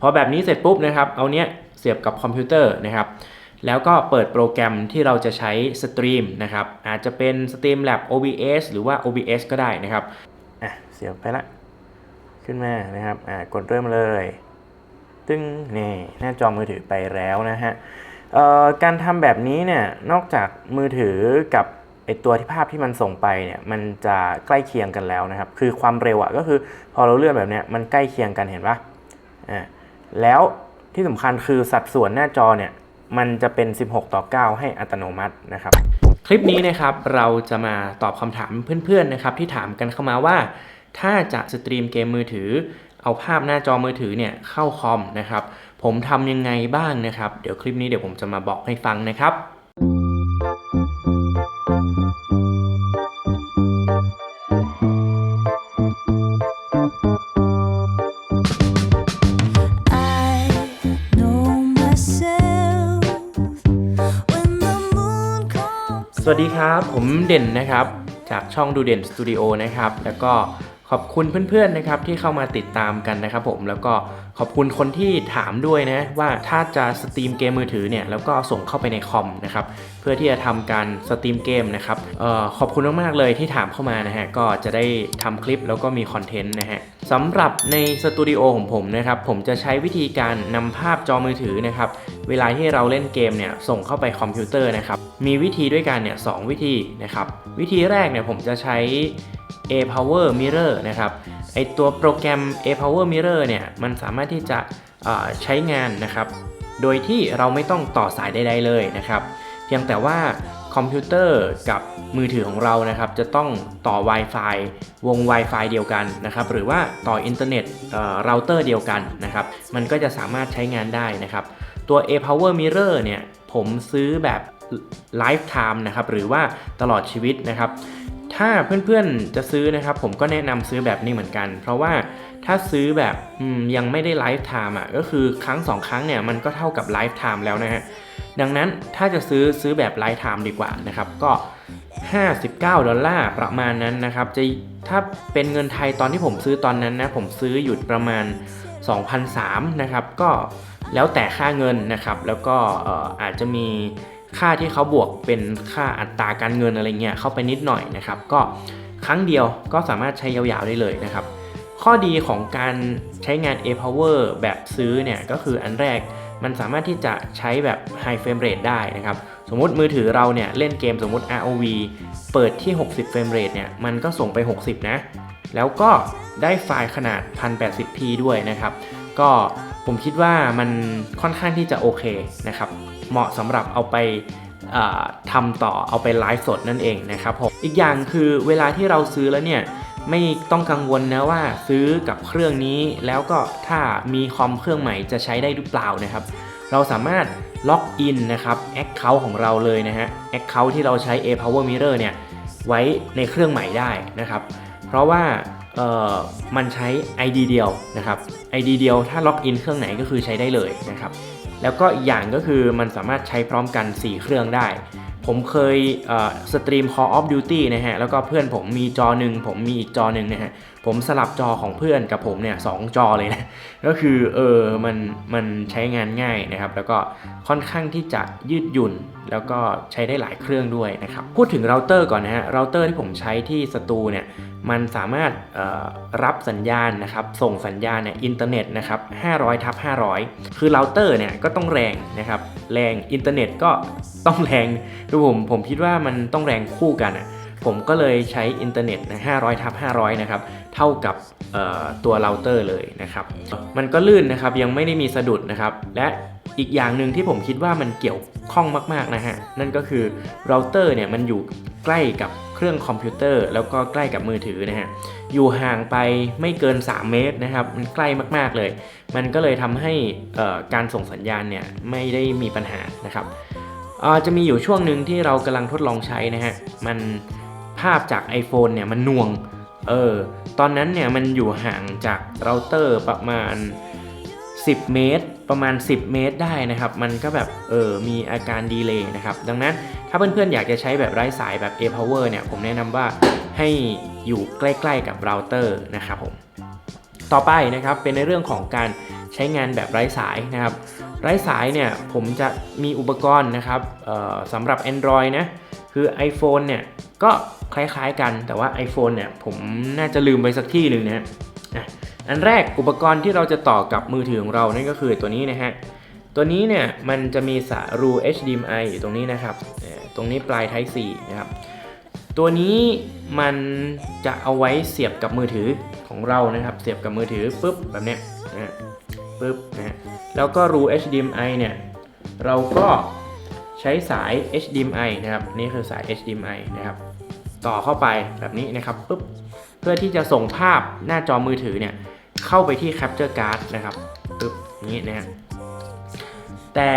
พอแบบนี้เสร็จปุ๊บนะครับเอาเนี้ยเสียบกับคอมพิวเตอร์นะครับแล้วก็เปิดโปรแกรมที่เราจะใช้สตรีมนะครับอาจจะเป็น Streamlab OBS หรือว่า OBS ก็ได้นะครับอะเสียบไปละขึ้นมานะครับอ่ากดเริ่มเลยตึ้งนี่หน้าจอมือถือไปแล้วนะฮะเอ่อการทำแบบนี้เนี่ยนอกจากมือถือกับไอตัวที่ภาพที่มันส่งไปเนี่ยมันจะใกล้เคียงกันแล้วนะครับ คือความเร็วอะก็คือพอเราเลื่อนแบบเนี้ยมันใกล้เคียงกันเห็นปะอ่า แล้วที่สำคัญคือสัดส่วนหน้าจอเนี่ยมันจะเป็น 16 ต่อ 9 ให้อัตโนมัตินะครับ คลิปนี้นะครับเราจะมาตอบคำถามเพื่อนๆนะครับที่ถามกันเข้ามาว่า ถ้าจะสตรีมเกมมือถือ เอาภาพหน้าจอมือถือเนี่ยเข้าคอมนะครับ ผมทำยังไงบ้างนะครับ เดี๋ยวคลิปนี้เดี๋ยวผมจะมาบอกให้ฟังนะครับ ผมเด่นนะครับ จากช่องดูเด่นสตูดิโอนะครับ แล้วก็ ขอบคุณเพื่อนๆนะครับที่เข้ามาติดตามกันนะครับผมแล้วก็ขอบคุณคนที่ถามด้วยนะว่าถ้าจะสตรีมเกมมือถือเนี่ยแล้วก็ส่งเข้าไปในคอมนะครับเพื่อที่จะทำการสตรีมเกมนะครับออขอบคุณมากๆเลยที่ถามเข้ามานะฮะก็จะได้ทำคลิปแล้วก็มีคอนเทนต์นะฮะสำหรับในสตูดิโอของผมนะครับผมจะใช้วิธีการนำภาพจอมือถือนะครับเวลาที่เราเล่นเกมเนี่ยส่งเข้าไปคอมพิวเตอร์นะครับมีวิธีด้วยกันเนี่ยสองวิธีนะครับวิธีแรกเนี่ยผมจะใช้ A Power Mirror นะครับไอตัวโปรแกรม A Power Mirror เนี่ยมันสามารถที่จะใช้งานนะครับ โดยที่เราไม่ต้องต่อสายใด ๆ เลยนะครับ เพียงแต่ว่าคอมพิวเตอร์กับมือถือของเรานะครับ จะต้องต่อ Wi-Fi วง Wi-Fi เดียวกันนะครับ หรือว่าต่ออินเทอร์เน็ตเอ่อเราเตอร์เดียวกันนะครับ มันก็จะสามารถใช้งานได้นะครับ ตัว A Power Mirror เนี่ยผมซื้อแบบ Lifetime นะครับ หรือว่าตลอดชีวิตนะครับ ถ้าเพื่อนๆจะซื้อนะครับ ผมก็แนะนำซื้อแบบนี้เหมือนกัน เพราะว่าถ้าซื้อแบบยังไม่ได้ไลฟ์ไทม์อะก็คือครั้งสองครั้งเนี่ยมันก็เท่ากับไลฟ์ไทม์แล้วนะฮะดังนั้นถ้าจะซื้อซื้อแบบไลฟ์ไทม์ดีกว่านะครับก็ 59 ดอลลาร์ประมาณนั้นนะครับจะถ้าเป็นเงินไทยตอนที่ผมซื้อตอนนั้นนะผมซื้ออยู่ประมาณ2,003นะครับก็แล้วแต่ค่าเงินนะครับ แล้วก็อาจจะมี ค่าที่เขาบวกเป็นค่าอัตราการเงินอะไรเงี้ยเข้าไปนิดหน่อยนะครับก็ครั้งเดียวก็สามารถใช้ยาวๆได้เลยนะครับ ข้อดีของการใช้งาน A Power แบบซื้อเนี่ยก็คืออันแรกมันสามารถที่จะใช้แบบ High Frame Rate ได้นะครับ สมมติมือถือเราเนี่ยเล่นเกมสมมติ ROV เปิดที่ 60 Frame Rate เนี่ยมันก็ส่งไป 60 นะ แล้วก็ได้ไฟล์ขนาด 1080p ด้วยนะครับ ก็ ผมคิดว่ามันค่อนข้างที่จะโอเคนะครับ เหมาะสำหรับเอาไปทำต่อเอาไปไลฟ์สดนั่นเองนะครับผมอีกอย่างคือเวลาที่เราซื้อแล้วเนี่ยไม่ต้องกังวลนะว่าซื้อกับเครื่องนี้แล้วก็ถ้ามีคอมเครื่องใหม่จะใช้ได้หรือเปล่านะครับ เราสามารถล็อกอินนะครับ Account ของเราเลยนะฮะ Account ที่เราใช้ A Power Mirror เนี่ยไว้ในเครื่องใหม่ได้นะครับ เพราะว่า เอ่อมันใช้ ID เดียวนะครับ ID เดียวถ้าล็อกอินเครื่องไหนก็คือใช้ได้เลยนะครับ แล้วก็อีกอย่างก็คือมันสามารถใช้พร้อมกัน 4 เครื่องได้ ผมเคยสตรีม Call of Duty นะฮะ แล้วก็เพื่อนผมมีจอหนึ่งผมมีอีกจอหนึ่งนะฮะ ผมสลับจอของเพื่อนกับผมเนี่ยสองจอเลยนะ ก็คือเออมันมันใช้งานง่ายนะครับ แล้วก็ค่อนข้างที่จะยืดหยุ่นแล้วก็ใช้ได้หลายเครื่องด้วยนะครับ พูดถึงเราเตอร์ก่อนนะฮะ เราเตอร์ที่ผมใช้ที่สตูเนี่ย มันสามารถรับสัญญาณนะครับ ส่งสัญญาณเนี่ยอินเทอร์เน็ตนะครับ 500ทับ500 คือเราเตอร์เนี่ยก็ต้องแรงนะครับ แรงอินเทอร์เน็ตก็ต้องแรงคือผมผมคิดว่ามันต้องแรงคู่กันอะผมก็เลยใช้อินเทอร์เน็ตนะ500ทับ500 นะครับ เท่ากับตัวเราเตอร์เลยนะครับ มันก็ลื่นนะครับ ยังไม่ได้มีสะดุดนะครับ และอีกอย่างหนึ่งที่ผมคิดว่ามันเกี่ยวข้องมาก ๆ นะฮะ นั่นก็คือเราเตอร์เนี่ยมันอยู่ใกล้กับ เครื่องคอมพิวเตอร์ แล้วก็ใกล้กับมือถือนะฮะอยู่ห่างไปไม่เกิน 3 เมตรนะครับมันใกล้มากๆเลย มันก็เลยทำให้การส่งสัญญาณเนี่ยไม่ได้มีปัญหานะครับจะมีอยู่ช่วงหนึ่งที่เรากำลังทดลองใช้นะฮะมันภาพจาก iPhone เนี่ยมันน่วงเออตอนนั้นเนี่ยมันอยู่ห่างจากเราเตอร์ประมาณ 10 เมตร ประมาณ 10 เมตรได้นะครับ มันก็แบบเออมีอาการดีเลย์นะครับ ดังนั้นถ้าเพื่อนๆอยากจะใช้แบบไร้สายแบบ A Power เนี่ย ผมแนะนำว่าให้อยู่ใกล้ๆกับเราเตอร์นะครับผมต่อไปนะครับเป็นในเรื่องของการใช้งานแบบไร้สายนะครับ ไร้สายเนี่ยผมจะมีอุปกรณ์นะครับเอ่อสำหรับ Android นะคือ iPhone เนี่ยก็คล้ายๆกันแต่ว่า iPhone เนี่ยผมน่าจะลืมไปสักที่หนึ่งนะฮะ อันแรกอุปกรณ์ที่เราจะต่อกับมือถือของเรานั่นก็คือตัวนี้นะฮะ ตัวนี้เนี่ยมันจะมีสายรู HDMI อยู่ตรงนี้นะครับเออตรงนี้ปลาย Type C นะครับ ตัวนี้มันจะเอาไว้เสียบกับมือถือของเรานะครับ เสียบกับมือถือปุ๊บแบบเนี้ยนะปุ๊บนะแล้วก็รู HDMI เนี่ยเราก็ใช้สาย HDMI นะครับ นี่คือสาย HDMI นะครับ ต่อเข้าไปแบบนี้นะครับปุ๊บเพื่อที่จะส่งภาพหน้าจอมือถือเนี่ย เข้าไปที่ Capture Card นะครับปุ๊บนี้นะฮะแต่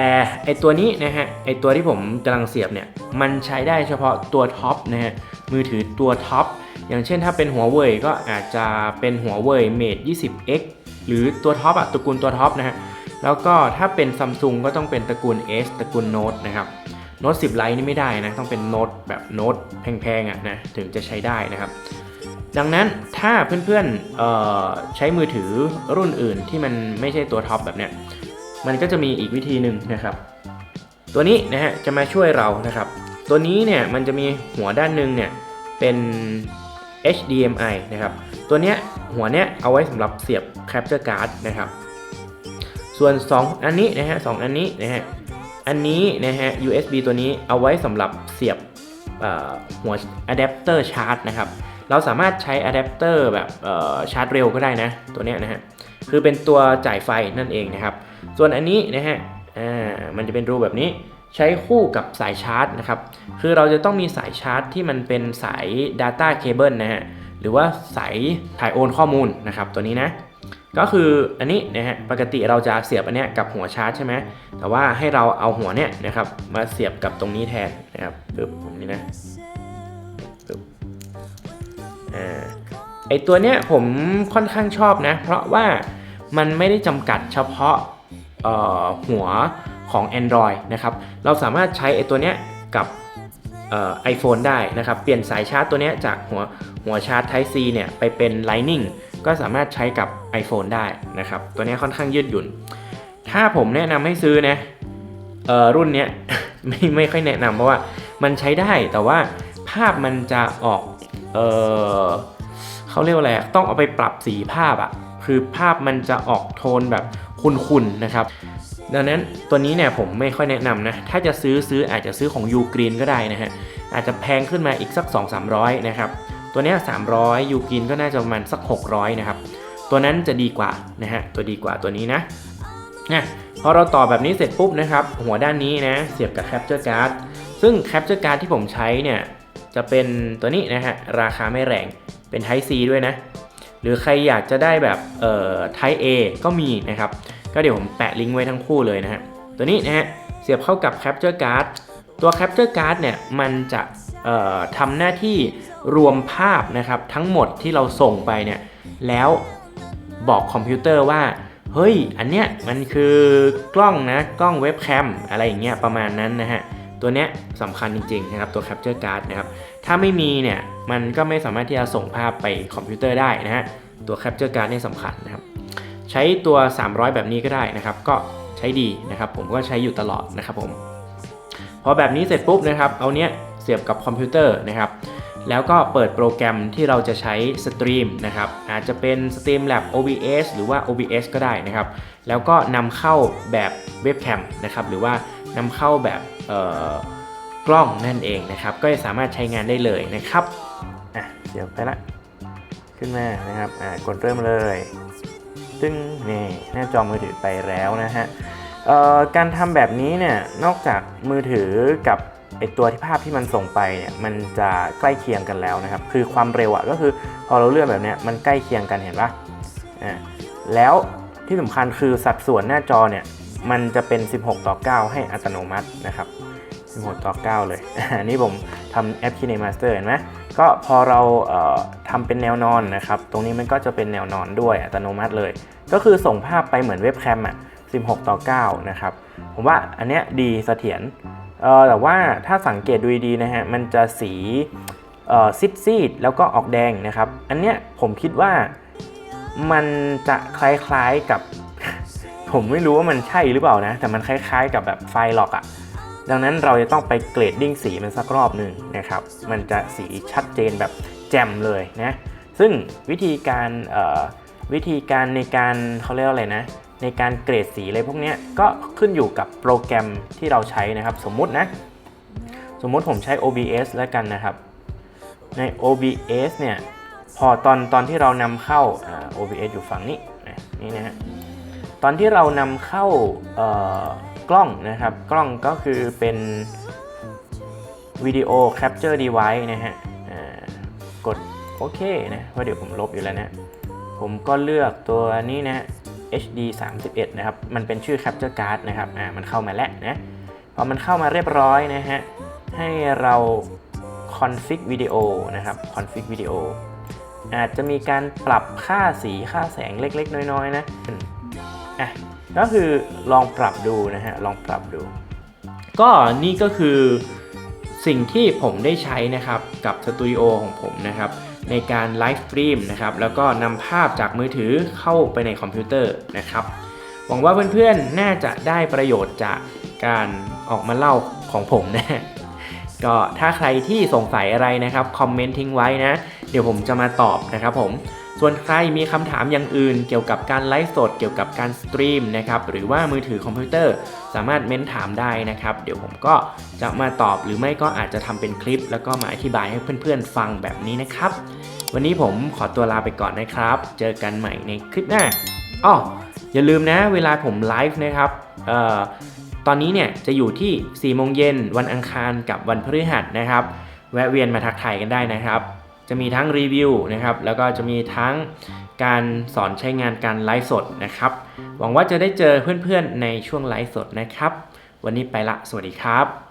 ไอตัวนี้นะฮะไอตัวที่ผมกำลังเสียบเนี่ยมันใช้ได้เฉพาะตัวท็อปนะฮะมือถือตัวท็อปอย่างเช่นถ้าเป็นหัวเว่ยก็อาจจะเป็นหัวเว่ย Mate 20X หรือตัวท็อปอะตระกูลตัวท็อปนะฮะแล้วก็ถ้าเป็นซัมซุงก็ต้องเป็นตระกูล S ตระกูลโน้ตนะครับโน้ต10 ไลท์นี่ไม่ได้นะต้องเป็นโน้ตแบบโน้ตแพงๆอะนะถึงจะใช้ได้นะครับ ดังนั้นถ้าเพื่อนๆเอ่อใช้มือถือรุ่นอื่นที่มันไม่ใช่ตัวท็อปแบบเนี้ยมันก็จะมีอีกวิธีหนึ่งนะครับ ตัวนี้นะฮะจะมาช่วยเรานะครับ ตัวนี้เนี่ยมันจะมีหัวด้านหนึ่งเนี่ยเป็น HDMI นะครับ ตัวเนี้ยหัวเนี้ยเอาไว้สำหรับเสียบ Capture Card นะครับ ส่วน 2 อันนี้นะฮะสองอันนี้นะฮะอันนี้นะฮะ USB ตัวนี้เอาไว้สำหรับเสียบหัวอะแดปเตอร์ชาร์จนะครับ เราสามารถใช้อะแดปเตอร์แบบชาร์จเร็วก็ได้นะ ตัวนี้นะฮะ คือเป็นตัวจ่ายไฟนั่นเองนะครับ ส่วนอันนี้นะฮะ อ่า มันจะเป็นรูแบบนี้ใช้คู่กับสายชาร์จนะครับ คือเราจะต้องมีสายชาร์จที่มันเป็นสาย Data Cable นะฮะ หรือว่าสายถ่ายโอนข้อมูลนะครับ ตัวนี้นะ ก็คืออันนี้นะฮะ ปกติเราจะเสียบอันเนี้ยกับหัวชาร์จใช่ไหม แต่ว่าให้เราเอาหัวเนี้ยนะครับมาเสียบกับตรงนี้แทนนะครับปึ๊บแบบนี้นะ อ่าไอตัวเนี้ยผมค่อนข้างชอบนะ เพราะว่ามันไม่ได้จำกัดเฉพาะหัวของ Android นะครับ เราสามารถใช้ไอตัวเนี้ยกับเอ่อ iPhone ได้นะครับ เปลี่ยนสายชาร์จตัวเนี้ยจากหัวหัวชาร์จ Type C เนี่ยไปเป็น Lightning ก็สามารถใช้กับ iPhone ได้นะครับ ตัวเนี้ยค่อนข้างยืดหยุ่น ถ้าผมแนะนำให้ซื้อนะออรุ่นเนี้ยไม่ไม่ค่อยแนะนำเพราะว่ามันใช้ได้แต่ว่าภาพมันจะออก เออเขาเรียกว่าอะไรต้องเอาไปปรับสีภาพอะคือภาพมันจะออกโทนแบบคุนๆนะครับ ดังนั้นตัวนี้เนี่ยผมไม่ค่อยแนะนำนะ ถ้าจะซื้อซื้ออาจจะซื้อของ U Green ก็ได้นะฮะ อาจจะแพงขึ้นมาอีกสัก 2-300 นะครับ ตัวนี้300 U Green ก็น่าจะประมาณสัก 600 นะครับ ตัวนั้นจะดีกว่านะฮะ ตัวดีกว่าตัวนี้นะนะพอเราต่อแบบนี้เสร็จปุ๊บนะครับ หัวด้านนี้นะ เสียบกับ Capture Card ซึ่ง Capture Card ที่ผมใช้เนี่ย จะเป็นตัวนี้นะฮะ ราคาไม่แรงเป็น Type C ด้วยนะ หรือใครอยากจะได้แบบเอ่อ Type A ก็มีนะครับ ก็เดี๋ยวผมแปะลิงก์ไว้ทั้งคู่เลยนะฮะ ตัวนี้นะฮะ เสียบเข้ากับ Capture Card ตัว Capture Card เนี่ย มันจะเอ่อทำหน้าที่รวมภาพนะครับทั้งหมดที่เราส่งไปเนี่ยแล้วบอกคอมพิวเตอร์ว่า เฮ้ย อันเนี้ยมันคือกล้องนะ กล้องเว็บแคมอะไรอย่างเงี้ยประมาณนั้นนะฮะ ตัวเนี้ยสำคัญจริงๆนะครับตัว Capture Card นะครับถ้าไม่มีเนี่ยมันก็ไม่สามารถที่จะส่งภาพไปคอมพิวเตอร์ได้นะฮะตัว Capture Card เนี่ยสำคัญนะครับใช้ตัว 300 แบบนี้ก็ได้นะครับ ก็ใช้ดีนะครับผมก็ใช้อยู่ตลอดนะครับผมพอแบบนี้เสร็จปุ๊บนะครับเอาเนี้ยเสียบกับคอมพิวเตอร์นะครับแล้วก็เปิดโปรแกรมที่เราจะใช้สตรีมนะครับอาจจะเป็น Streamlab OBS หรือว่า OBS ก็ได้นะครับ แล้วก็นำเข้าแบบเว็บแคมนะครับหรือว่านำเข้าแบบ กล้องนั่นเองนะครับ ก็สามารถใช้งานได้เลยนะครับอะเดี๋ยวไปละขึ้นมานะครับอ่ากดเริ่มเลยซึ่งนี่หน้าจอมือถือไปแล้วนะฮะการทำแบบนี้เนี่ยนอกจากมือถือกับไอตัวที่ภาพที่มันส่งไปเนี่ยมันจะใกล้เคียงกันแล้วนะครับ คือความเร็วอะก็คือพอเราเลื่อนแบบเนี้ยมันใกล้เคียงกันเห็นปะอ่าแล้วที่สำคัญคือสัดส่วนหน้าจอเนี่ย มันจะเป็น 16 ต่อ 9 ให้อัตโนมัตินะครับ 16 ต่อ 9 เลย อันนี้ผมทำแอป KineMaster เห็นไหมก็พอเราเทำเป็นแนวนอนนะครับ ตรงนี้มันก็จะเป็นแนวนอนด้วยอัตโนมัติเลย ก็คือส่งภาพไปเหมือนเว็บแคมอะ 16 ต่อ 9 นะครับ ผมว่าอันเนี้ยดีเสถียรแต่ว่าถ้าสังเกตดูดีนะฮะ มันจะสีเอ่อซีดแล้วก็ออกแดงนะครับ อันเนี้ยผมคิดว่ามันจะคล้ายๆกับ ผมไม่รู้ว่ามันใช่หรือเปล่านะ แต่มันคล้ายๆกับแบบไฟล์ล็อกอะดังนั้นเราจะต้องไปเกรดดิ้งสีมันสักรอบหนึ่งนะครับ มันจะสีชัดเจนแบบแจ่มเลยนะ ซึ่งวิธีการเอ่อวิธีการในการเขาเรียกว่าอะไรนะ ในการเกรดสีอะไรพวกเนี้ยก็ขึ้นอยู่กับโปรแกรมที่เราใช้นะครับ สมมุตินะ สมมุติผมใช้ OBS แล้วกันนะครับ ใน OBS เนี่ย พอตอนตอนที่เรานำเข้า OBS อยู่ฝั่งนี้นะนี่นะฮะ ตอนที่เรานำเข้ากล้องนะครับ กล้องก็คือเป็นวิดีโอ Capture Device นะฮะกดโอเคนะเพราะเดี๋ยวผมลบอยู่แล้วนะผมก็เลือกตัวนี้นะ HD 31 นะครับ มันเป็นชื่อ Capture Card นะครับ อ่า มันเข้ามาแล้วนะ พอมันเข้ามาเรียบร้อยนะฮะ ให้เรา config วิดีโอนะครับ config วิดีโออาจจะมีการปรับค่าสีค่าแสงเล็กๆ น้อยๆ นะ อะก็คือลองปรับดูนะฮะลองปรับดู ก็นี่ก็คือสิ่งที่ผมได้ใช้นะครับกับสตูดิโอของผมนะครับในการไลฟ์สตรีมนะครับแล้วก็นำภาพจากมือถือเข้าไปในคอมพิวเตอร์นะครับ หวังว่าเพื่อนๆ น่าจะได้ประโยชน์จากการออกมาเล่าของผมนะ ก็ถ้าใครที่สงสัยอะไรนะครับ คอมเมนต์ทิ้งไว้นะ เดี๋ยวผมจะมาตอบนะครับผม ส่วนใครมีคำถามอย่างอื่น เกี่ยวกับการไลฟ์สด เกี่ยวกับการสตรีมนะครับหรือว่ามือถือคอมพิวเตอร์สามารถเม้นถามได้นะครับ เดี๋ยวผมก็จะมาตอบหรือไม่ก็อาจจะทำเป็นคลิป แล้วก็มาอธิบายให้เพื่อนๆฟังแบบนี้นะครับ วันนี้ผมขอตัวลาไปก่อนนะครับ เจอกันใหม่ในคลิปหน้าอ้ออย่าลืมนะเวลาผมไลฟ์นะครับเอ่อตอนนี้เนี่ยจะอยู่ที่4โมงเย็นวันอังคารกับวันพฤหัสนะครับ แวะเวียนมาทักทายกันได้นะครับ จะมีทั้งรีวิวนะครับ แล้วก็จะมีทั้งการสอนใช้งานการไลฟ์สดนะครับ หวังว่าจะได้เจอเพื่อนๆในช่วงไลฟ์สดนะครับ วันนี้ไปละ สวัสดีครับ